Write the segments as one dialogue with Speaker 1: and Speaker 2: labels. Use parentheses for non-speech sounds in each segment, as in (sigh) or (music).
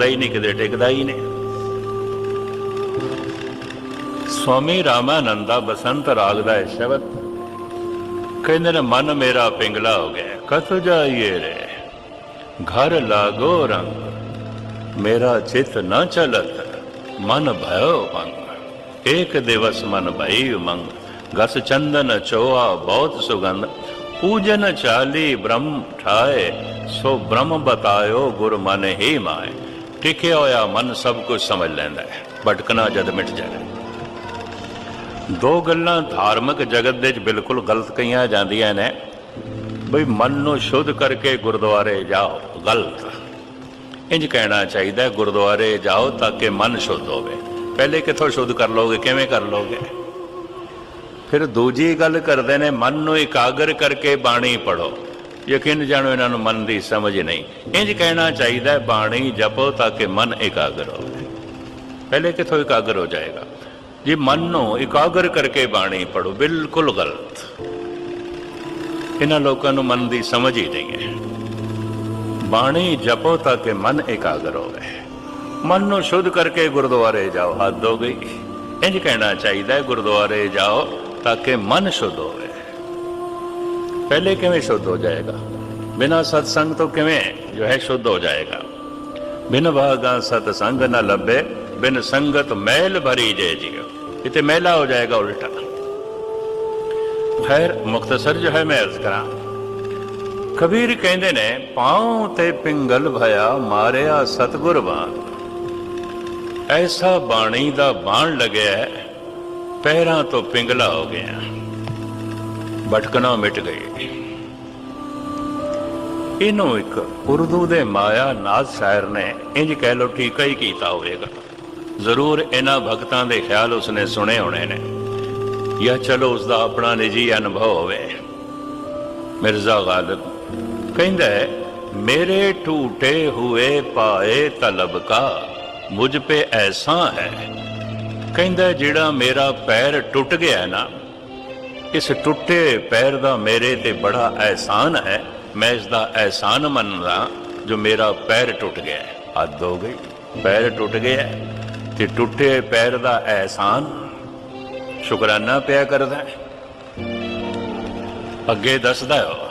Speaker 1: ਹੀ ਨਹੀਂ ਕਿਤੇ ਟਿਕਦਾ ਹੀ ਨਹੀਂ। ਸਵਾਮੀ ਰਾਮਾਨੰਦਾ ਬਸੰਤ ਰਾਗ ਦਾ ਇਹ ਸ਼ਬਦ ਕਹਿੰਦੇ ਨੇ, ਮਨ ਮੇਰਾ ਪਿੰਗਲਾ ਹੋ ਗਿਆ ਕਤ ਜਾਈਏ ਰੇ। ਘਰ ਲਾਗੋ ਰੰਗ, ਮੇਰਾ ਚਿਤ ਨਾ ਚਲਤ, ਮਨ ਭਇਓ ਮੰਗ ਏਕ ਦਿਵਸ ਮਨ ਭਈ ਉਮੰਗ, ਗਸ ਚੰਦਨ ਚੋਆ ਬਹੁਤ ਸੁਗੰਧ। ਪੂਜਨ ਚਾਲੀ ਬ੍ਰਹਮ ਠਾਏ, ਸੋ ਬ੍ਰਹਮ ਬਤਾਇਓ ਗੁਰ ਮਨ ਹੀ ਮਾਏ। ਟਿਕਿਆ ਹੋਇਆ ਮਨ ਸਭ ਕੁਝ ਸਮਝ ਲੈਂਦਾ ਹੈ। ਭਟਕਣਾ ਜਦ ਮਿਟ ਜਾਏ। ਦੋ ਗੱਲਾਂ ਧਾਰਮਿਕ ਜਗਤ ਦੇ ਵਿੱਚ ਬਿਲਕੁਲ ਗਲਤ ਕਹੀਆਂ ਜਾਂਦੀਆਂ ਨੇ। ਬਈ ਮਨ ਨੂੰ ਸ਼ੁੱਧ ਕਰਕੇ ਗੁਰਦੁਆਰੇ ਜਾਓ, ਗਲਤ। ਇੰਜ ਕਹਿਣਾ ਚਾਹੀਦਾ ਗੁਰਦੁਆਰੇ ਜਾਓ ਤਾਂ ਕਿ ਮਨ ਸ਼ੁੱਧ ਹੋਵੇ। ਪਹਿਲੇ ਕਿੱਥੋਂ ਸ਼ੁੱਧ ਕਰ ਲੋਗੇ ਕਿਵੇਂ ਕਰ ਲੋਗੇ ਫਿਰ ਦੂਜੀ ਗੱਲ ਕਰਦੇ ਨੇ, ਮਨ ਨੂੰ ਇਕਾਗਰ ਕਰਕੇ ਬਾਣੀ ਪੜੋ ਯਕੀਨ ਜਾਣੋ, ਇਹਨਾਂ ਨੂੰ ਮਨ ਦੀ ਸਮਝ ਨਹੀਂ। ਇੰਜ ਕਹਿਣਾ ਚਾਹੀਦਾ ਬਾਣੀ ਜਪੋ ਤਾਂ ਕਿ ਮਨ ਇਕਾਗਰ ਹੋਵੇ। ਪਹਿਲੇ ਕਿੱਥੋਂ ਇਕਾਗਰ ਹੋ ਜਾਏਗਾ? ਜੇ, ਮਨ ਨੂੰ ਇਕਾਗਰ ਕਰਕੇ ਬਾਣੀ ਪੜੋ ਬਿਲਕੁਲ ਗਲਤ। ਇਹਨਾਂ ਲੋਕਾਂ ਨੂੰ ਮਨ ਦੀ ਸਮਝ ਹੀ ਨਹੀਂ ਹੈ। ਬਾਣੀ ਜਪੋ ਤਾਂ ਕਿ ਮਨ ਇਕਾਗਰ ਹੋਵੇ। ਮਨ ਨੂੰ ਸ਼ੁੱਧ ਕਰਕੇ ਗੁਰਦੁਆਰੇ ਜਾਓ, ਹੱਦ ਹੋ ਗਈ। ਇੰਜ ਕਹਿਣਾ ਚਾਹੀਦਾ ਗੁਰਦੁਆਰੇ ਜਾਓ ਤਾਂ ਕਿ ਮਨ ਸ਼ੁੱਧ ਹੋਵੇ। ਪਹਿਲੇ ਕਿਵੇਂ ਸ਼ੁੱਧ ਹੋ ਜਾਏਗਾ ਬਿਨਾ ਸਤਸੰਗ ਤੋਂ ਕਿਵੇਂ ਜੋ ਹੈ ਸ਼ੁੱਧ ਹੋ ਜਾਏਗਾ ਬਿਨ ਭਾਗਾ ਸਤਸੰਗ ਨਾ ਲੱਭੇ ਬਿਨ ਸੰਗਤ ਮਹਿਲ ਭਰੀ ਜੇ ਜਿਉ ਇਤੇ ਮਹਿਲਾ ਹੋ ਜਾਏਗਾ ਉਲਟਾ ਖੈਰ ਮੁਖਤਸਰ ਜੋ ਹੈ ਮੈਂ ਅਰਜ਼ ਕਰਾਂ ਕਬੀਰ ਕਹਿੰਦੇ ਨੇ ਪਾਉ ਤੇ ਪਿੰਗਲ ਭਇਆ ਮਾਰਿਆ ਸਤਗੁਰ ਬਾਣ ਐਸਾ ਬਾਣੀ ਦਾ ਬਾਣ ਲੱਗਿਆ ਪੈਰਾਂ ਤੋਂ ਪਿੰਗਲਾ ਹੋ ਗਿਆ ਭਟਕਣਾ ਮਿਟ ਗਈ ਇਹਨੂੰ ਇੱਕ ਉਰਦੂ ਦੇ ਮਾਇਆ ਨਾਜ਼ ਸ਼ਾਇਰ ਨੇ ਇੰਜ ਕਹਿ ਲੋ ਠੀਕਾ ਹੀ ਕੀਤਾ ਹੋਵੇਗਾ। ਜ਼ਰੂਰ ਇਹਨਾਂ ਭਗਤਾਂ ਦੇ ਖਿਆਲ ਉਸਨੇ ਸੁਣੇ ਹੋਣੇ ਨੇ। ਜਾਂ ਚਲੋ ਉਸ ਦਾ ਆਪਣਾ ਨਿੱਜੀ ਅਨੁਭਵ ਹੋਵੇ। ਮਿਰਜ਼ਾ ਗਾਲਿਬ ਕਹਿੰਦਾ ਹੈ, ਮੇਰੇ ਟੂਟੇ ਹੋਏ ਪਾਏ ਤਲਬ ਕਾ ਮੁਝ ਪੇ ਐਸਾ ਹੈ। ਕਹਿੰਦਾ ਜਿਹੜਾ ਮੇਰਾ ਪੈਰ ਟੁੱਟ ਗਿਆ ਨਾ ਇਸ ਟੁੱਟੇ ਪੈਰ ਦਾ ਮੇਰੇ ਤੇ ਬੜਾ ਅਹਿਸਾਨ ਹੈ ਮੈਂ ਇਸ ਦਾ ਅਹਿਸਾਨ ਮੰਨਦਾ ਜੋ ਮੇਰਾ ਪੈਰ ਟੁੱਟ ਗਿਆ ਹੈ। ਹੱਦ ਹੋ ਗਈ ਪੈਰ ਟੁੱਟ ਗਿਆ ਹੈ, ਤੇ ਟੁੱਟੇ ਪੈਰ ਦਾ ਅਹਿਸਾਨ ਸ਼ੁਕਰਾਨਾ ਪਿਆ ਕਰਦਾ ਹੈ। ਅੱਗੇ ਦੱਸਦਾ ਹੈ ਉਹ,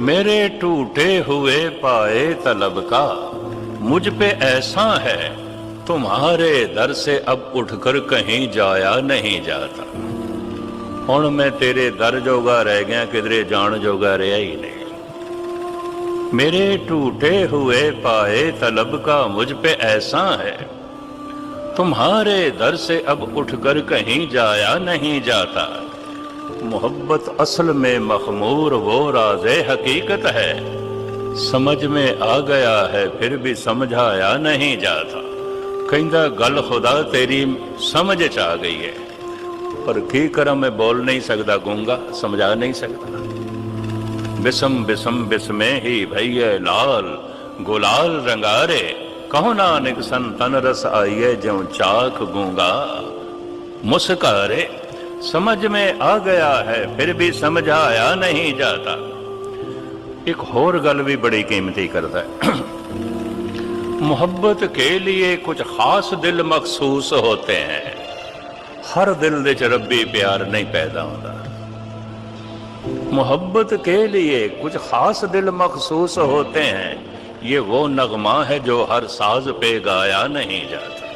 Speaker 1: ਮੇਰੇ ਟੂਟੇ ਹੁਏ ਪਾਏ ਤਲਬ का मुझ पे ऐसा है तुम्हारे दर से अब उठकर कहीं जाया नहीं जाता ਹੁਣ ਮੈਂ ਤੇਰੇ ਦਰ ਜੋਗਾ ਰਹਿ ਗਿਆ ਕਿਧਰੇ ਜਾਣ ਜੋਗਾ ਰਿਹਾ ਹੀ ਨਹੀਂ मेरे टूटे हुए पाए तलब का मुझ पे ऐसा है तुम्हारे दर से अब उठकर कहीं जाया नहीं जाता मोहब्बत असल में मखमूर वो राज हकीकत है समझ में आ गया है फिर भी समझाया नहीं जाता ਕਹਿੰਦਾ ਗੱਲ ਖੁਦਾ ਤੇਰੀ ਸਮਝ ਚ ਆ ਗਈ ਹੈ पर की कर मैं बोल नहीं सकता गूँगा समझा नहीं सकता बिसम बिसम बिसमे ही भैये लाल, गुलाल रंगारे, कहो नानक संतन रस आइये ज्यो चाक गूँगा। मुस्कारे, समझ में आ गया है, फिर भी समझाया नहीं जाता। एक और गल भी बड़ी कीमती करता है। (clears throat) मोहब्बत के लिए कुछ खास दिल मखसूस होते हैं। हर दिल ਦੇ ਚ ਰੱਬੀ ਪਿਆਰ ਨਹੀਂ ਪੈਦਾ ਹੁੰਦਾ मोहब्बत के लिए कुछ खास दिल मखसूस होते हैं ये वो नगमा है जो हर साज पे गाया नहीं जाता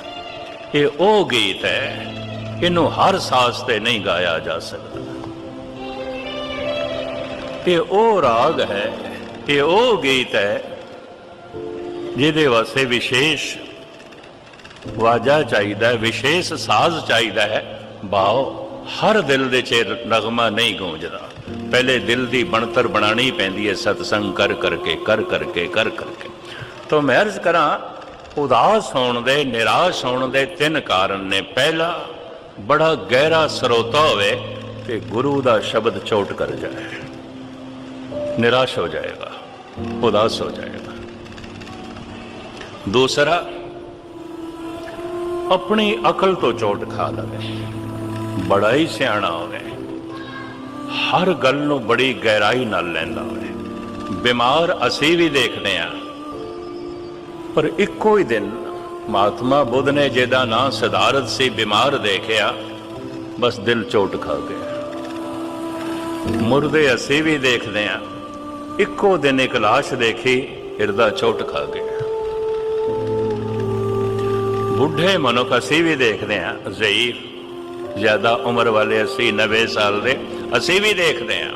Speaker 1: ये वो गीत है इन्हों हर साज ਤੇ ਨਹੀਂ ਗਾਇਆ ਜਾ ਸਕਦਾ ਇਹ ਉਹ ਰਾਗ ਹੈ ਇਹ ਉਹ ਗੀਤ ਹੈ ਜਿਹਦੇ ਵਾਸਤੇ ਵਿਸ਼ੇਸ਼ ਵਾਜਾ ਚਾਹੀਦਾ ਹੈ, ਵਿਸ਼ੇਸ਼ ਸਾਜ਼ ਚਾਹੀਦਾ ਹੈ। ਬਾਓ ਹਰ ਦਿਲ ਦੇ ਚ ਨਗਮਾ ਨਹੀਂ ਗੂੰਜਦਾ। ਪਹਿਲੇ ਦਿਲ ਦੀ ਬਣਤਰ ਬਣਾਣੀ ਪੈਂਦੀ ਹੈ, ਸਤਸੰਗ ਕਰ ਕਰਕੇ ਕਰ ਕਰਕੇ ਕਰ ਕਰਕੇ। ਤੋਂ ਮੈਂ ਅਰਜ਼ ਕਰਾਂ, ਉਦਾਸ ਹੋਣ ਦੇ, ਨਿਰਾਸ਼ ਹੋਣ ਦੇ ਤਿੰਨ ਕਾਰਨ ਨੇ। ਪਹਿਲਾ, ਬੜਾ ਗਹਿਰਾ ਸਰੋਤਾ ਹੋਵੇ ਤੇ ਗੁਰੂ ਦਾ ਸ਼ਬਦ ਚੋਟ ਕਰ ਜਾਏ। ਨਿਰਾਸ਼ ਹੋ ਜਾਏਗਾ, ਉਦਾਸ ਹੋ ਜਾਏਗਾ। ਦੂਸਰਾ ਆਪਣੀ ਅਕਲ ਤੋਂ ਚੋਟ ਖਾ ਲਵੇ। ਬੜਾ ਹੀ ਸਿਆਣਾ ਹੋਵੇ। ਹਰ ਗੱਲ ਨੂੰ ਬੜੀ ਗਹਿਰਾਈ ਨਾਲ ਲੈਂਦਾ ਹੋਵੇ। ਬਿਮਾਰ ਅਸੀਂ ਵੀ ਦੇਖਦੇ ਆ ਪਰ ਇੱਕੋ ਹੀ ਦਿਨ ਮਹਾਤਮਾ ਬੁੱਧ ਨੇ ਜਿਹਦਾ ਨਾਂ ਸਿਧਾਰਥ ਸੀ ਬਿਮਾਰ ਦੇਖਿਆ, ਬਸ ਦਿਲ ਚੋਟ ਖਾ ਗਿਆ। ਮੁਰਦੇ ਅਸੀਂ ਵੀ ਦੇਖਦੇ ਆ ਇੱਕੋ ਦਿਨ ਇੱਕ ਲਾਸ਼ ਦੇਖੀ, ਹਿਰਦਾ ਚੋਟ ਖਾ ਗਿਆ। ਬੁੱਢੇ ਮਨੁੱਖ ਅਸੀਂ ਵੀ ਦੇਖਦੇ ਹਾਂ ਜ਼ਈਫ ਜ਼ਿਆਦਾ ਉਮਰ ਵਾਲੇ ਅਸੀਂ 90 ਸਾਲ ਦੇ, ਅਸੀਂ ਵੀ ਦੇਖਦੇ ਹਾਂ।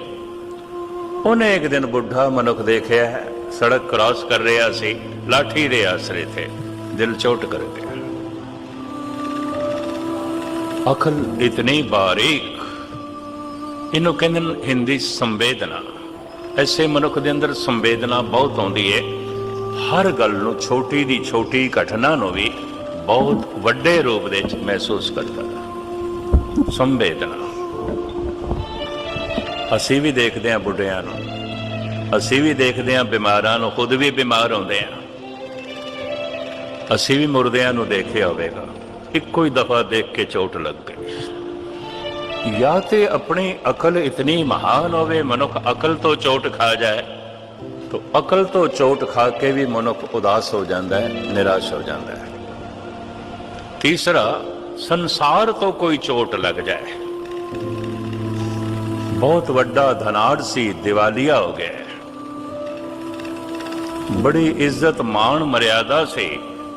Speaker 1: ਉਹਨੇ ਇੱਕ ਦਿਨ ਬੁੱਢਾ ਮਨੁੱਖ ਦੇਖਿਆ ਹੈ, ਸੜਕ ਕ੍ਰਾਸ ਕਰ ਰਿਹਾ ਸੀ, ਲਾਠੀ ਦੇ ਆਸਰੇ ਤੇ, ਦਿਲ ਚੋਟ ਕਰ ਗਿਆ ਅਕਲ ਇਤਨੀ ਬਾਰੀਕ, ਇਹਨੂੰ ਕਹਿੰਦੇ ਨੇ ਹਿੰਦੀ ਸੰਵੇਦਨਾ। ਐਸੇ ਮਨੁੱਖ ਦੇ ਅੰਦਰ ਸੰਵੇਦਨਾ ਬਹੁਤ ਆਉਂਦੀ ਹੈ ਹਰ ਗੱਲ ਨੂੰ ਛੋਟੀ ਦੀ ਛੋਟੀ ਘਟਨਾ ਨੂੰ ਵੀ ਬਹੁਤ ਵੱਡੇ ਰੂਪ ਦੇ ਵਿੱਚ ਮਹਿਸੂਸ ਕਰਦਾ ਹੈ। ਸੰਵੇਦਨਾ। ਅਸੀਂ ਵੀ ਦੇਖਦੇ ਹਾਂ ਬੁੱਢਿਆਂ ਨੂੰ। ਅਸੀਂ ਵੀ ਦੇਖਦੇ ਹਾਂ ਬਿਮਾਰਾਂ ਨੂੰ, ਖੁਦ ਵੀ ਬਿਮਾਰ ਹੁੰਦੇ ਹਾਂ। ਅਸੀਂ ਵੀ ਮੁਰਦਿਆਂ ਨੂੰ ਦੇਖਿਆ ਹੋਵੇਗਾ। ਇੱਕੋ ਹੀ ਦਫਾ ਦੇਖ ਕੇ ਚੋਟ ਲੱਗ ਗਈ। ਜਾਂ ਤੇ ਆਪਣੀ ਅਕਲ ਇਤਨੀ ਮਹਾਨ ਹੋਵੇ, ਮਨੁੱਖ ਅਕਲ ਤੋਂ ਚੋਟ ਖਾ ਜਾਏ, ਤਾਂ ਅਕਲ ਤੋਂ ਚੋਟ ਖਾ ਕੇ ਵੀ ਮਨੁੱਖ ਉਦਾਸ ਹੋ ਜਾਂਦਾ ਹੈ, ਨਿਰਾਸ਼ ਹੋ ਜਾਂਦਾ ਹੈ। ਤੀਸਰਾ ਸੰਸਾਰ ਤੋਂ ਕੋਈ ਚੋਟ ਲੱਗ ਜਾਏ ਬਹੁਤ ਵੱਡਾ ਧਨਾੜ ਸੀ ਦਿਵਾਲੀਆ ਹੋ ਗਿਆ ਬੜੀ ਇੱਜ਼ਤ ਮਾਣ ਮਰਿਆਦਾ ਸੀ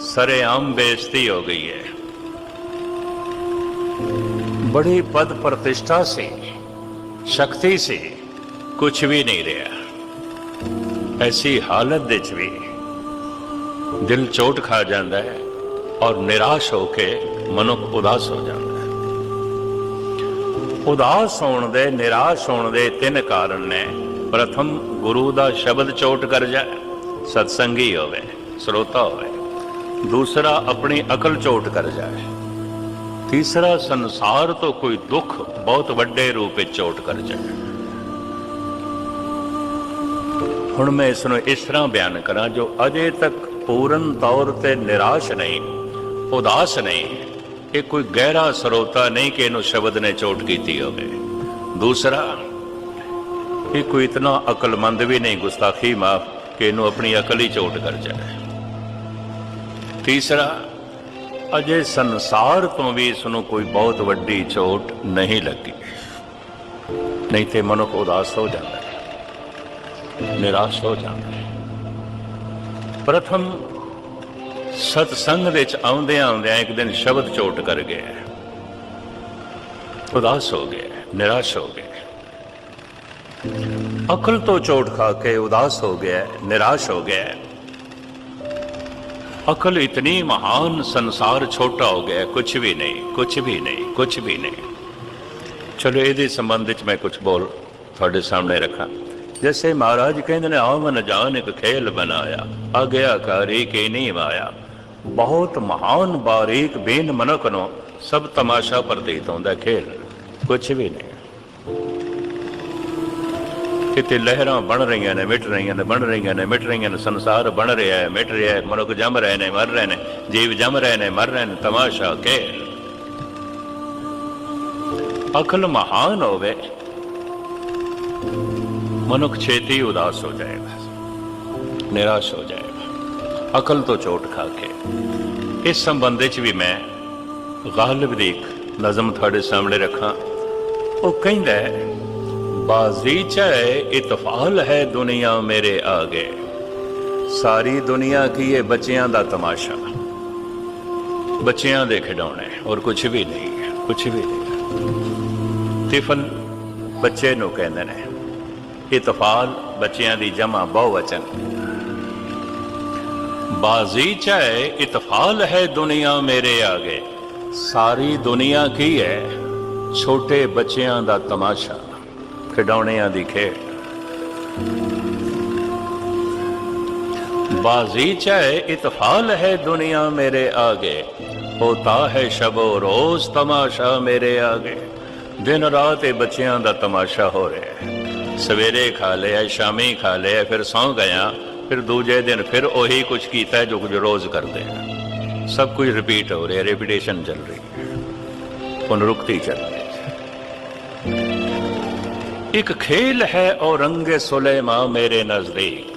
Speaker 1: ਸਰੇਆਮ ਬੇਇੱਜ਼ਤੀ ਹੋ ਗਈ ਹੈ ਬੜੀ ਪਦ ਪ੍ਰਤਿਸ਼ਠਾ ਸੀ ਸ਼ਕਤੀ ਸੀ ਕੁਝ ਵੀ ਨਹੀਂ ਰਿਹਾ ਐਸੀ ਹਾਲਤ ਵਿੱਚ ਵੀ ਦਿਲ ਚੋਟ ਖਾ ਜਾਂਦਾ ਹੈ ਔਰ ਨਿਰਾਸ਼ ਹੋ ਕੇ ਮਨੁੱਖ ਉਦਾਸ ਹੋ ਜਾਂਦਾ ਹੈ। ਉਦਾਸ ਹੋਣ ਦੇ, ਨਿਰਾਸ਼ ਹੋਣ ਦੇ ਤਿੰਨ ਕਾਰਨ ਨੇ। ਪ੍ਰਥਮ, ਗੁਰੂ ਦਾ ਸ਼ਬਦ ਚੋਟ ਕਰ ਜਾਏ, ਸਤਸੰਗੀ ਹੋਵੇ, ਸਰੋਤਾ ਹੋਵੇ। ਦੂਸਰਾ, ਆਪਣੀ ਅਕਲ ਚੋਟ ਕਰ ਜਾਏ। ਤੀਸਰਾ, ਸੰਸਾਰ ਤੋਂ ਕੋਈ ਦੁੱਖ ਬਹੁਤ ਵੱਡੇ ਰੂਪ ਵਿੱਚ ਚੋਟ ਕਰ ਜਾਏ। ਹੁਣ ਮੈਂ ਇਸ ਨੂੰ ਇਸ ਤਰ੍ਹਾਂ ਬਿਆਨ ਕਰਾਂ, ਜੋ ਅਜੇ ਤੱਕ ਪੂਰਨ ਤੌਰ ਤੇ ਨਿਰਾਸ਼ ਨਹੀਂ ਉਦਾਸ ਨਹੀਂ ਇਹ ਕੋਈ ਗਹਿਰਾ ਸਰੋਤਾ ਨਹੀਂ ਕਿ ਇਹਨੂੰ ਸ਼ਬਦ ਨੇ ਚੋਟ ਕੀਤੀ ਹੋਵੇ। ਦੂਸਰਾ ਇਹ ਕੋਈ ਇਤਨਾ ਅਕਲਮੰਦ ਵੀ ਨਹੀਂ, ਗੁਸਤਾਖੀ ਮਾਫ, ਕਿ ਇਹਨੂੰ ਆਪਣੀ ਅਕਲ ਹੀ ਚੋਟ ਕਰ ਜਾਏ ਤੀਸਰਾ, ਅਜੇ ਸੰਸਾਰ ਤੋਂ ਵੀ ਇਸ ਨੂੰ ਕੋਈ ਬਹੁਤ ਵੱਡੀ ਚੋਟ ਨਹੀਂ ਲੱਗੀ। ਨਹੀਂ ਤੇ ਮਨੁੱਖ ਉਦਾਸ ਹੋ ਜਾਂਦਾ ਹੈ, ਨਿਰਾਸ਼ ਹੋ ਜਾਂਦਾ ਹੈ। ਪ੍ਰਥਮ ਸਤਸੰਗ ਵਿੱਚ ਆਉਂਦਿਆਂ ਆਉਂਦਿਆਂ ਇੱਕ ਦਿਨ ਸ਼ਬਦ ਚੋਟ ਕਰ ਗਿਆ। ਉਦਾਸ ਹੋ ਗਿਆ, ਨਿਰਾਸ਼ ਹੋ ਗਿਆ। ਅਕਲ ਤੋਂ ਚੋਟ ਖਾ ਕੇ ਉਦਾਸ ਹੋ ਗਿਆ, ਨਿਰਾਸ਼ ਹੋ ਗਿਆ। ਅਕਲ ਇਤਨੀ ਮਹਾਨ, ਸੰਸਾਰ ਛੋਟਾ ਹੋ ਗਿਆ ਕੁਝ ਵੀ ਨਹੀਂ ਕੁਝ ਵੀ ਨਹੀਂ ਕੁਝ ਵੀ ਨਹੀਂ। ਚਲੋ ਇਹਦੇ ਸੰਬੰਧ ਵਿੱਚ ਮੈਂ ਕੁਝ ਬੋਲ ਤੁਹਾਡੇ ਸਾਹਮਣੇ ਰੱਖਾਂ। ਜੈਸੇ ਮਹਾਰਾਜ ਕਹਿੰਦੇ ਨੇ, ਆਵਨ ਜਾਨ ਇੱਕ ਖੇਲ ਬਣਾਇਆ ਆਗਿਆਕਾਰੀ ਕੇ ਨਹੀਂ ਮਾਇਆ ਬਹੁਤ ਮਹਾਨ ਬਾਰੀਕ ਬੇਨ ਮਨੁੱਖ ਨੂੰ ਸਭ ਤਮਾਸ਼ਾ ਪ੍ਰਤੀਤ ਹੁੰਦਾ ਖੇਲ। ਕੁਝ ਵੀ ਨਹੀਂ। ਕਿਤੇ ਲਹਿਰਾਂ ਬਣ ਰਹੀਆਂ ਨੇ, ਮਿਟ ਰਹੀਆਂ ਨੇ, ਬਣ ਰਹੀਆਂ ਨੇ, ਮਿਟ ਰਹੀਆਂ ਨੇ, ਸੰਸਾਰ ਬਣ ਰਿਹਾ ਹੈ, ਮਿਟ ਰਿਹਾ ਹੈ, ਮਨੁੱਖ ਜੰਮ ਰਹੇ ਨੇ, ਮਰ ਰਹੇ ਨੇ, ਜੀਵ ਜੰਮ ਰਹੇ ਨੇ, ਮਰ ਰਹੇ ਨੇ, ਤਮਾਸ਼ਾ, ਖੇਲ। ਅਕਲ ਮਹਾਨ ਹੋਵੇ, ਮਨੁੱਖ ਛੇਤੀ ਉਦਾਸ ਹੋ ਜਾਏਗਾ, ਨਿਰਾਸ਼ ਹੋ ਜਾਏਗਾ। ਅਕਲ ਤੋਂ ਚੋਟ ਖਾ ਕੇ। ਇਸ ਸੰਬੰਧ ਵਿੱਚ ਵੀ ਮੈਂ ਗਾਲਿਬ ਦੀ ਇੱਕ ਨਜ਼ਮ ਤੁਹਾਡੇ ਸਾਹਮਣੇ ਰੱਖਾਂ। ਉਹ ਕਹਿੰਦਾ ਹੈ, ਬਾਜ਼ੀ ਚਾਹੇ ਇਤਫਾਲ ਹੈ ਦੁਨੀਆ ਮੇਰੇ ਆਗੇ। ਸਾਰੀ ਦੁਨੀਆ ਕੀ ਇਹ ਬੱਚਿਆਂ ਦਾ ਤਮਾਸ਼ਾ। ਬੱਚਿਆਂ ਦੇ ਖਿਡੌਣੇ ਔਰ ਕੁਝ ਵੀ ਨਹੀਂ ਹੈ ਕੁਝ ਵੀ ਨਹੀਂ ਤਿਫਲ ਬੱਚੇ ਨੂੰ ਕਹਿੰਦੇ ਨੇ, ਇਤਫਾਲ ਬੱਚਿਆਂ ਦੀ ਜਮਾ ਬਹੁਵਚਨ ਬਾਜ਼ੀ ਚਾਹੇ ਇਤਫਾਲ ਹੈ ਦੁਨੀਆ ਮੇਰੇ ਆਗੇ ਸਾਰੀ ਦੁਨੀਆ ਕੀ ਹੈ ਛੋਟੇ ਬੱਚਿਆਂ ਦਾ ਤਮਾਸ਼ਾ ਖਿਡੌਣਿਆਂ ਦੀ ਖੇਡ ਬਾਜ਼ੀ ਚਾਹੇ ਇਤਫਾਲ ਹੈ ਦੁਨੀਆ ਮੇਰੇ ਆਗੇ ਹੋਤਾ ਹੈ ਸ਼ਬੋ ਰੋਜ਼ ਤਮਾਸ਼ਾ ਮੇਰੇ ਆਗੇ ਦਿਨ ਰਾਤ ਇਹ ਬੱਚਿਆਂ ਦਾ ਤਮਾਸ਼ਾ ਹੋ ਰਿਹਾ ਹੈ ਸਵੇਰੇ ਖਾ ਲਿਆ ਸ਼ਾਮੀ ਖਾ ਲਿਆ ਫਿਰ ਸੌਂ ਗਿਆ ਫਿਰ ਦੂਜੇ ਦਿਨ ਫਿਰ ਉਹੀ ਕੁਝ ਕੀਤਾ ਜੋ ਕੁਝ ਰੋਜ਼ ਕਰਦੇ ਆ। ਸਭ ਕੁਝ ਰਿਪੀਟ ਹੋ ਰਿਹਾ ਰੈਪੀਟੇਸ਼ਨ ਚੱਲ ਰਹੀ ਪੁਨਰੁਕਤੀ ਚੱਲ ਰਹੀ ਇੱਕ ਖੇਲ ਹੈ ਔਰ ਰੰਗੇ ਸੁਲੇਮਾ ਮੇਰੇ ਨਜ਼ਦੀਕ।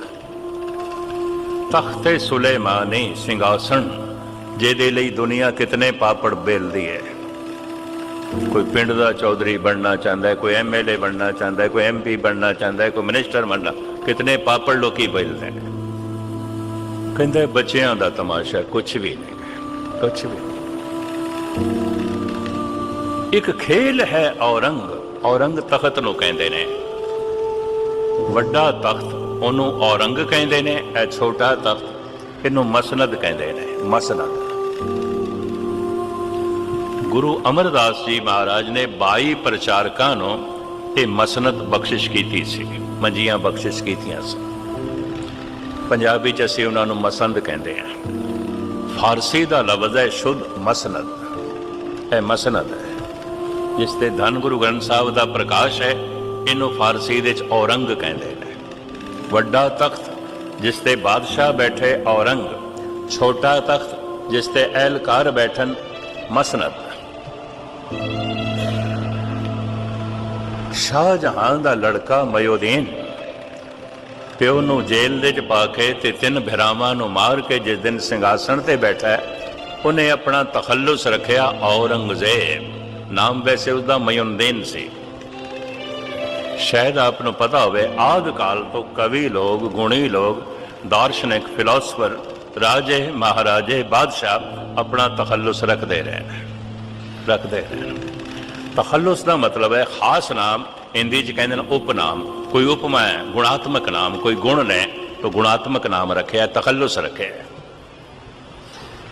Speaker 1: ਤਖਤੇ ਸੁਲੇਮਾਨੀ ਸਿੰਘਾਸਣ, ਜਿਹਦੇ ਲਈ ਦੁਨੀਆ ਕਿਤਨੇ ਪਾਪੜ ਬੇਲਦੀ ਹੈ। ਕੋਈ ਪਿੰਡ ਦਾ ਚੌਧਰੀ ਬਣਨਾ ਚਾਹੁੰਦਾ ਹੈ, ਕੋਈ ਐਮਐਲਏ ਬਣਨਾ ਚਾਹੁੰਦਾ ਹੈ, ਕੋਈ ਐਮਪੀ ਬਣਨਾ ਚਾਹੁੰਦਾ ਹੈ, ਕੋਈ ਮਿਨਿਸਟਰ ਬਣਨਾ ਕਿਤਨੇ ਪਾਪੜ ਲੋਕੀ ਬੇਲਦੇ ਨੇ ਕਹਿੰਦੇ ਬੱਚਿਆਂ ਦਾ ਤਮਾਸ਼ਾ ਕੁਝ ਵੀ ਨਹੀਂ। ਕੁਝ ਵੀ ਇੱਕ ਖੇਲ ਹੈ ਔਰੰਗ। ਔਰੰਗ ਤਖਤ ਨੂੰ ਕਹਿੰਦੇ ਨੇ। ਵੱਡਾ ਤਖਤ ਉਹਨੂੰ ਔਰੰਗ ਕਹਿੰਦੇ ਨੇ, ਇਹ ਛੋਟਾ ਤਖਤ ਇਹਨੂੰ ਮਸਨਦ ਕਹਿੰਦੇ ਨੇ। ਮਸਨਦ। ਗੁਰੂ ਅਮਰਦਾਸ ਜੀ ਮਹਾਰਾਜ ਨੇ 22 ਪ੍ਰਚਾਰਕਾਂ ਨੂੰ ਇਹ ਮਸਨਦ ਬਖਸ਼ਿਸ਼ ਕੀਤੀ ਸੀ। ਮੰਜੀਆਂ ਬਖਸ਼ਿਸ਼ ਕੀਤੀਆਂ ਸੀ ਪੰਜਾਬੀ ਚ ਅਸੀਂ ਉਹਨਾਂ ਨੂੰ ਮਸੰਦ ਕਹਿੰਦੇ ਆ ਫਾਰਸੀ ਦਾ ਲਫ਼ਜ਼ ਹੈ ਸ਼ੁੱਧ ਮਸਨਦ। ਇਹ ਮਸਨਦ ਹੈ, ਜਿਸ ਤੇ ਧੰਨ ਗੁਰੂ ਗ੍ਰੰਥ ਸਾਹਿਬ ਦਾ ਪ੍ਰਕਾਸ਼ ਹੈ, ਇਹਨੂੰ ਫਾਰਸੀ ਦੇ ਵਿੱਚ ਔਰੰਗ ਕਹਿੰਦੇ ਨੇ। ਵੱਡਾ ਤਖਤ, ਜਿਸ ਤੇ ਬਾਦਸ਼ਾਹ ਬੈਠੇ ਔਰੰਗ, ਛੋਟਾ ਤਖਤ, ਜਿਸ ਤੇ ਅਹਿਲਕਾਰ ਬੈਠਨ ਮਸਨਦ। ਸ਼ਾਹਜਹਾਂ ਦਾ ਲੜਕਾ ਮਯੋਦੀਨ। ਪਿਓ ਨੂੰ ਜੇਲ੍ਹ ਦੇ ਚ ਪਾ ਕੇ ਤੇ ਤਿੰਨ ਭਰਾਵਾਂ ਨੂੰ ਮਾਰ ਕੇ ਜਿਸ ਦਿਨ ਸਿੰਘਾਸਣ ਤੇ ਬੈਠਾ ਉਹਨੇ ਆਪਣਾ ਤਖੱਲੁਸ ਰੱਖਿਆ ਔਰੰਗਜ਼ੇਬ। ਨਾਮ ਵੈਸੇ ਉਸਦਾ ਮਯੁਨਦੀਨ ਸੀ। ਸ਼ਾਇਦ ਆਪ ਨੂੰ ਪਤਾ ਹੋਵੇ, ਆਦ ਕਾਲ ਤੋਂ ਕਵੀ ਲੋਗ ਗੁਣੀ ਲੋਗ ਦਾਰਸ਼ਨਿਕ, ਫਿਲਾਸਫਰ, ਰਾਜੇ, ਮਹਾਰਾਜੇ, ਬਾਦਸ਼ਾਹ ਆਪਣਾ ਤਖੱਲੁਸ ਰੱਖਦੇ ਰਹੇ ਰੱਖਦੇ ਰਹੇ ਨੇ ਤਖੱਲੁਸ ਦਾ ਮਤਲਬ ਹੈ, ਖਾਸ ਨਾਮ ਹਿੰਦੀ ਚ ਕਹਿੰਦੇ ਨੇ ਉਪਨਾਮ। ਕੋਈ ਉਪਮਾ ਹੈ, ਗੁਣਾਤਮਕ ਨਾਮ, ਕੋਈ ਗੁਣ ਨੇ, ਤਾਂ ਗੁਣਾਤਮਕ ਨਾਮ ਰੱਖਿਆ, ਤਖੱਲੁਸ ਰੱਖਿਆ।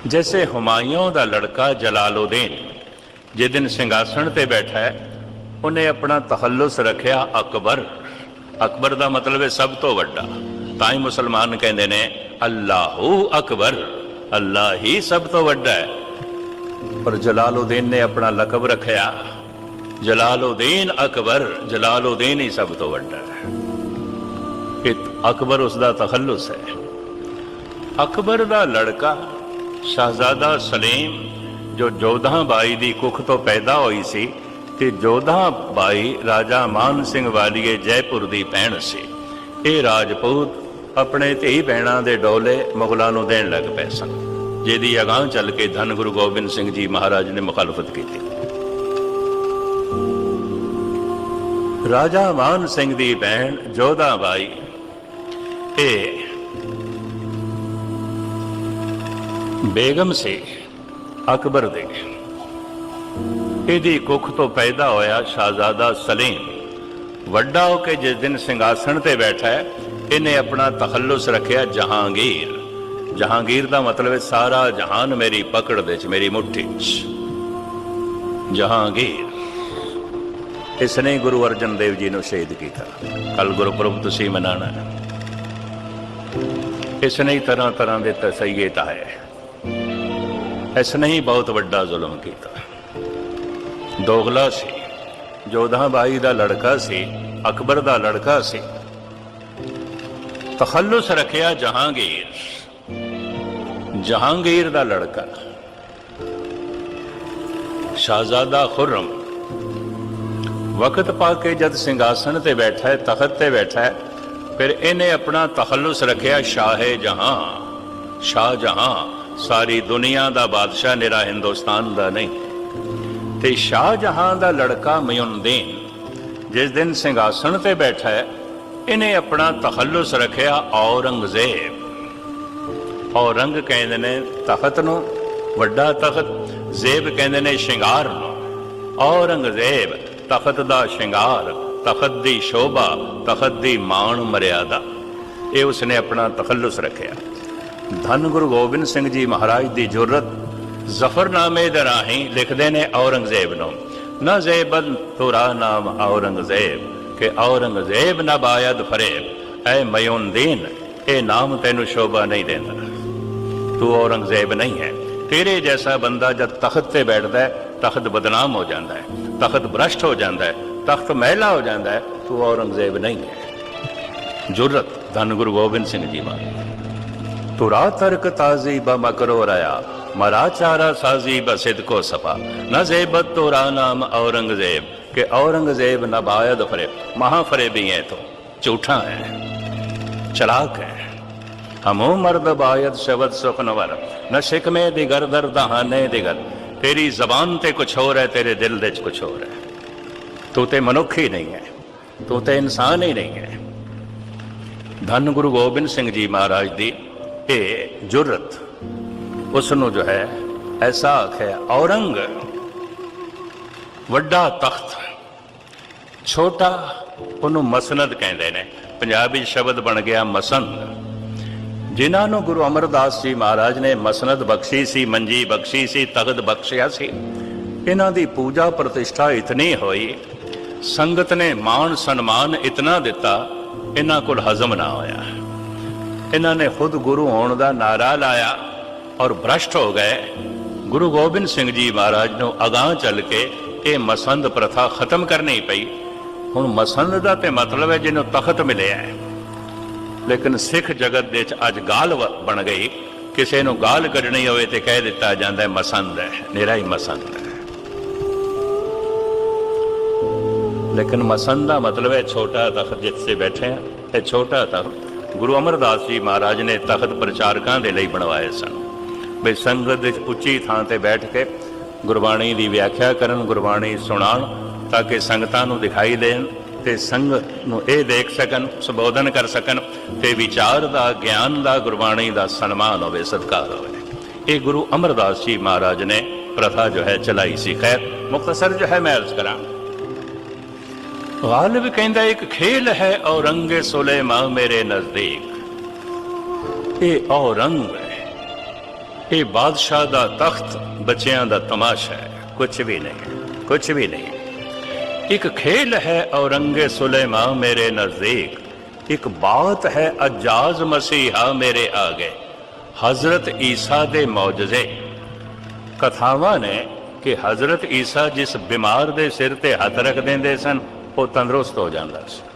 Speaker 1: ਜੈਸੇ ਹੁਮਾਯੂੰ ਦਾ ਲੜਕਾ ਜਲਾਲਉਦੀਨ ਜਿਸ ਦਿਨ ਸਿੰਘਾਸਣ ਤੇ ਬੈਠਾ ਹੈ, ਉਹਨੇ ਆਪਣਾ ਤਖੱਲੁਸ ਰੱਖਿਆ ਅਕਬਰ। ਅਕਬਰ ਦਾ ਮਤਲਬ ਹੈ ਸਭ ਤੋਂ ਵੱਡਾ। ਤਾਂ ਹੀ ਮੁਸਲਮਾਨ ਕਹਿੰਦੇ ਨੇ, ਅੱਲਾਹੂ ਅਕਬਰ। ਅੱਲਾ ਹੀ ਸਭ ਤੋਂ ਵੱਡਾ ਹੈ। ਪਰ ਜਲਾਲਉਦੀਨ ਨੇ ਆਪਣਾ ਲਕਬ ਰੱਖਿਆ। ਜਲਾਲਉਦੀਨ ਅਕਬਰ ਜਲਾਲਉਦੀਨ ਹੀ ਸਭ ਤੋਂ ਵੱਡਾ ਹੈ। ਕਿ ਅਕਬਰ ਉਸ ਦਾ ਤਖੱਲੁਸ ਹੈ। ਅਕਬਰ ਦਾ ਲੜਕਾ ਸ਼ਹਿਜ਼ਾਦਾ ਸਲੀਮ, ਜੋ ਜੋਧਾ ਬਾਈ ਦੀ ਕੁੱਖ ਤੋਂ ਪੈਦਾ ਹੋਈ ਸੀ ਤੇ ਜੋਧਾ ਬਾਈ ਰਾਜਾ ਮਾਨ ਸਿੰਘ ਵਾਲੀਏ ਜੈਪੁਰ ਦੀ ਭੈਣ ਸੀ। ਇਹ ਰਾਜਪੂਤ ਆਪਣੇ ਧੀ ਭੈਣਾਂ ਦੇ ਡੋਲੇ ਮੁਗਲਾਂ ਨੂੰ ਦੇਣ ਲੱਗ ਪਏ ਸਨ, ਜਿਹਦੀ ਅਗਾਂਹ ਚੱਲ ਕੇ ਧੰਨ ਗੁਰੂ ਗੋਬਿੰਦ ਸਿੰਘ ਜੀ ਮਹਾਰਾਜ ਨੇ ਮੁਖਾਲਫਤ ਕੀਤੀ। ਰਾਜਾ ਮਾਨ ਸਿੰਘ ਦੀ ਭੈਣ ਜੋਧਾ ਬਾਈ। ਇਹ ਬੇਗਮ ਸੀ, ਅਕਬਰ ਦੇ। ਇਹਦੀ ਕੁੱਖ ਤੋਂ ਪੈਦਾ ਹੋਇਆ ਸ਼ਾਹਜ਼ਾਦਾ ਸਲੀਮ। ਵੱਡਾ ਹੋ ਕੇ ਜਿਸ ਦਿਨ ਸਿੰਘਾਸਣ ਤੇ ਬੈਠਾ ਹੈ, ਇਹਨੇ ਆਪਣਾ ਤਖੱਲੁਸ ਰੱਖਿਆ ਜਹਾਂਗੀਰ। ਜਹਾਂਗੀਰ ਦਾ ਮਤਲਬ ਹੈ, ਸਾਰਾ ਜਹਾਨ ਮੇਰੀ ਪਕੜ ਵਿੱਚ, ਮੇਰੀ ਮੁੱਠੀ ਚ ਜਹਾਂਗੀਰ ਇਸ ਨੇ ਗੁਰੂ ਅਰਜਨ ਦੇਵ ਜੀ ਨੂੰ ਸ਼ਹੀਦ ਕੀਤਾ। ਕੱਲ ਗੁਰਪੁਰਬ ਤੁਸੀਂ ਮਨਾਣਾ ਹੈ। ਇਸ ਨੇ ਹੀ ਤਰ੍ਹਾਂ ਤਰ੍ਹਾਂ ਦੇ ਤਸਈਏ ਹੈ ਇਸ ਨੇ ਹੀ ਬਹੁਤ ਵੱਡਾ ਜ਼ੁਲਮ ਕੀਤਾ। ਦੋਗਲਾ ਸੀ। ਜੋਧਾ ਬਾਈ ਦਾ ਲੜਕਾ ਸੀ, ਅਕਬਰ ਦਾ ਲੜਕਾ ਸੀ। ਤਖੱਲੁਸ ਰੱਖਿਆ ਜਹਾਂਗੀਰ। ਜਹਾਂਗੀਰ ਦਾ ਲੜਕਾ। ਸ਼ਾਹਜ਼ਾਦਾ ਖੁਰਮ। ਵਕਤ ਪਾ ਕੇ ਜਦ ਸਿੰਘਾਸਣ ਤੇ ਬੈਠਾ ਹੈ ਤਖਤ ਤੇ ਬੈਠਾ ਹੈ ਫਿਰ ਇਹਨੇ ਆਪਣਾ ਤਖੱਲੁਸ ਰੱਖਿਆ ਸ਼ਾਹੇ ਜਹਾਂ। ਸ਼ਾਹ ਜਹਾਂ, ਸਾਰੀ ਦੁਨੀਆ ਦਾ ਬਾਦਸ਼ਾਹ ਨਿਰਾ ਹਿੰਦੁਸਤਾਨ ਦਾ ਨਹੀਂ। ਤੇ ਸ਼ਾਹ ਜਹਾਂ ਦਾ ਲੜਕਾ ਮਯੁਨਦੀਨ ਜਿਸ ਦਿਨ ਸਿੰਘਾਸਣ ਤੇ ਬੈਠਾ ਹੈ ਇਹਨੇ ਆਪਣਾ ਤਖੱਲੁਸ ਰੱਖਿਆ ਔਰੰਗਜ਼ੇਬ। ਔਰੰਗ ਕਹਿੰਦੇ ਨੇ ਤਖਤ ਨੂੰ, ਵੱਡਾ ਤਖਤ, ਜ਼ੇਬ ਕਹਿੰਦੇ ਨੇ ਸ਼ਿੰਗਾਰ ਨੂੰ। ਔਰੰਗਜ਼ੇਬ ਤਖਤ ਦਾ ਸ਼ਿੰਗਾਰ, ਤਖਤ ਦੀ ਸ਼ੋਭਾ, ਤਖਤ ਦੀ ਮਾਣ ਮਰਿਆਦਾ। ਇਹ ਉਸਨੇ ਆਪਣਾ ਤਖੱਲਸ ਰੱਖਿਆ। ਧੰਨ ਗੁਰੂ ਗੋਬਿੰਦ ਸਿੰਘ ਜੀ ਮਹਾਰਾਜ ਦੀ ਜੁਰਤ ਜ਼ਫਰਨਾਮੇ ਦੇ ਰਾਹੀਂ ਲਿਖਦੇ ਨੇ ਔਰੰਗਜ਼ੇਬ ਨੂੰ। ਨਾ ਜ਼ੇਬਨ ਤੁਰਾ ਨਾਮ ਔਰੰਗਜ਼ੇਬ, ਕਿ ਔਰੰਗਜ਼ੇਬ ਨਾ ਬਾਇਦ ਫਰੇਬ। ਐ ਮਯੂਨਦੀਨ ਇਹ ਨਾਮ ਤੈਨੂੰ ਸ਼ੋਭਾ ਨਹੀਂ ਦਿੰਦਾ। ਤੂੰ ਔਰੰਗਜ਼ੇਬ ਨਹੀਂ ਹੈ। ਤੇਰੇ ਜੈਸਾ ਬੰਦਾ ਜਦ ਤਖਤ ਤੇ ਬੈਠਦਾ ਹੈ, ਤਖਤ ਬਦਨਾਮ ਹੋ ਜਾਂਦਾ ਹੈ। ਤਖਤ ਭ੍ਰਸ਼ਟ ਹੋ ਜਾਂਦਾ ਹੈ ਤਖਤ ਮਹਿਲਾ ਹੋ ਜਾਂਦਾ ਹੈ ਤੂੰ ਔਰੰਗਜ਼ੇਬ ਨਹੀਂ ਹੈ ਜੁਰਤ ਧੰਨ ਗੁਰੂ ਗੋਬਿੰਦ ਸਿੰਘ ਜੀ ਮਹਾਰਾਜ ਤੁਰਾ ਤਰਕ ਤਾਜ਼ੀ ਬ ਮਕਰੋ ਰਇਆ ਮਰਾ ਚਾਰਾ ਸਾਜ਼ੀ ਬ ਸਿਦਕੋ ਸਫਾ ਨ ਜ਼ੇਬਤ ਤੁਰਾ ਨਾਮ ਔਰੰਗਜ਼ੇਬ ਕਿ ਔਰੰਗਜ਼ੇਬ ਨ ਬਾਇਦ ਫਰੇ ਮਹਾ ਫਰੇ ਵੀ ਹੈ ਤੋ ਝੂਠਾ ਹੈ ਚਲਾਕ ਹੈ ਹਮੋ ਮਰਦ ਬਾਇਦ ਸ਼ਬਦ ਸੁਖਨਵਰ ਨ ਸ਼ਿਕਮੇ ਦਿਗਰ ਦਰ ਦਹਾਨੇ ਦਿਗਰ ਤੇਰੀ ਜ਼ਬਾਨ ਤੇ ਕੁਛ ਹੋਰ ਹੈ, ਤੇਰੇ ਦਿਲ ਦੇ ਚ ਕੁਛ ਹੋਰ ਹੈ। ਤੂੰ ਤੇ ਮਨੁੱਖ ਹੀ ਨਹੀਂ ਹੈ, ਤੂੰ ਤੇ ਇਨਸਾਨ ਹੀ ਨਹੀਂ ਹੈ। ਧੰਨ ਗੁਰੂ ਗੋਬਿੰਦ ਸਿੰਘ ਜੀ ਮਹਾਰਾਜ ਦੀ ਇਹ ਜੁਰਤ ਉਸ ਨੂੰ ਜੋ ਹੈ, ਐਸਾ ਹੈ ਔਰੰਗ ਵੱਡਾ ਤਖਤ, ਛੋਟਾ, ਉਹਨੂੰ ਮਸਨਦ ਕਹਿੰਦੇ ਨੇ। ਪੰਜਾਬੀ ਸ਼ਬਦ ਬਣ ਗਿਆ ਮਸੰਦ। ਜਿਨ੍ਹਾਂ ਨੂੰ ਗੁਰੂ ਅਮਰਦਾਸ ਜੀ ਮਹਾਰਾਜ ਨੇ ਮਸਨਦ ਬਖਸ਼ੀ ਸੀ, ਮੰਜੀ ਬਖਸ਼ੀ ਸੀ, ਤਖਤ ਬਖਸ਼ਿਆ ਸੀ, ਇਹਨਾਂ ਦੀ ਪੂਜਾ ਪ੍ਰਤਿਸ਼ਠਾ ਇਤਨੀ ਹੋਈ, ਸੰਗਤ ਨੇ ਮਾਣ ਸਨਮਾਨ ਇਤਨਾ ਦਿੱਤਾ, ਇਹਨਾਂ ਕੋਲ ਹਜ਼ਮ ਨਾ ਹੋਇਆ। ਇਹਨਾਂ ਨੇ ਖੁਦ ਗੁਰੂ ਹੋਣ ਦਾ ਨਾਰਾ ਲਾਇਆ ਔਰ ਭ੍ਰਸ਼ਟ ਹੋ ਗਏ। ਗੁਰੂ ਗੋਬਿੰਦ ਸਿੰਘ ਜੀ ਮਹਾਰਾਜ ਨੂੰ ਅਗਾਹ ਚੱਲ ਕੇ ਇਹ ਮਸੰਦ ਪ੍ਰਥਾ ਖਤਮ ਕਰਨੀ ਪਈ। ਹੁਣ ਮਸੰਦ ਦਾ ਤੇ ਮਤਲਬ ਹੈ ਜਿਹਨੂੰ ਤਖਤ ਮਿਲਿਆ ਹੈ। ਲੇਕਿਨ ਸਿੱਖ ਜਗਤ ਦੇ ਵਿੱਚ ਅੱਜ ਗਾਲ ਵ- ਬਣ ਗਈ। ਕਿਸੇ ਨੂੰ ਗਾਲ ਕੱਢਣੀ ਹੋਵੇ ਤੇ ਕਹਿ ਦਿੱਤਾ ਜਾਂਦਾ ਹੈ, ਮਸੰਦ ਹੈ। ਮੇਰਾ ਹੀ ਮਸੰਦ ਹੈ। ਲੇਕਿਨ ਮਸੰਦ ਦਾ ਮਤਲਬ ਹੈ ਛੋਟਾ ਤਖਤ ਜਿੱਥੇ ਬੈਠੇ ਆ ਇਹ ਛੋਟਾ ਤਖਤ ਗੁਰੂ ਅਮਰਦਾਸ ਜੀ ਮਹਾਰਾਜ ਨੇ ਤਖਤ ਪ੍ਰਚਾਰਕਾਂ ਦੇ ਲਈ ਬਣਵਾਏ ਸਨ। ਵੀ ਸੰਗਤ ਦੇ ਉੱਚੀ ਥਾਂ ਤੇ ਬੈਠ ਕੇ ਗੁਰਬਾਣੀ ਦੀ ਵਿਆਖਿਆ ਕਰਨ, ਗੁਰਬਾਣੀ ਸੁਣਾਉਣ ਤਾਂ ਕਿ ਸੰਗਤਾਂ ਨੂੰ ਦਿਖਾਈ ਦੇਣ। ਤੇ ਸੰਗਤ ਨੂੰ ਇਹ ਦੇਖ ਸਕਣ, ਸੰਬੋਧਨ ਕਰ ਸਕਣ, ਤੇ ਵਿਚਾਰ ਦਾ, ਗਿਆਨ ਦਾ, ਗੁਰਬਾਣੀ ਦਾ ਸਨਮਾਨ ਹੋਵੇ, ਸਤਿਕਾਰ ਹੋਵੇ। ਇਹ ਗੁਰੂ ਅਮਰਦਾਸ ਜੀ ਮਹਾਰਾਜ ਨੇ ਪ੍ਰਥਾ ਜੋ ਹੈ ਚਲਾਈ ਸੀ। ਖੈਰ ਮੁਖਤਸਰ ਜੋ ਹੈ ਮੈਂ ਅਰਜ਼ ਕਰਾਂ। ਗਾਲਿਬ ਕਹਿੰਦਾ, ਇੱਕ ਖੇਲ ਹੈ ਔਰੰਗੇ ਸੁਲੇਮਾ ਮੇਰੇ ਨਜ਼ਦੀਕ। ਇਹ ਔਰੰਗ ਹੈ। ਇਹ ਬਾਦਸ਼ਾਹ ਦਾ ਤਖਤ, ਬੱਚਿਆਂ ਦਾ ਤਮਾਸ਼ਾ ਹੈ। ਕੁਝ ਵੀ ਨਹੀਂ ਕੁਝ ਵੀ ਨਹੀਂ। ਇੱਕ ਖੇਲ ਹੈ ਔਰੰਗੇ ਸੁਲੇਮਾ ਮੇਰੇ ਨਜ਼ਦੀਕ। ਇੱਕ ਬਾਤ ਹੈ ਅਜਾਜ਼ ਮਸੀਹਾ ਮੇਰੇ ਆਗੇ। ਹਜ਼ਰਤ ਈਸਾ ਦੇ ਮੌਜਜ਼ੇ। ਕਥਾਵਾਂ ਨੇ ਕਿ ਹਜ਼ਰਤ ਈਸਾ ਜਿਸ ਬਿਮਾਰ ਦੇ ਸਿਰ ਤੇ ਹੱਥ ਰੱਖ ਦਿੰਦੇ ਸਨ, ਉਹ ਤੰਦਰੁਸਤ ਹੋ ਜਾਂਦਾ ਸੀ।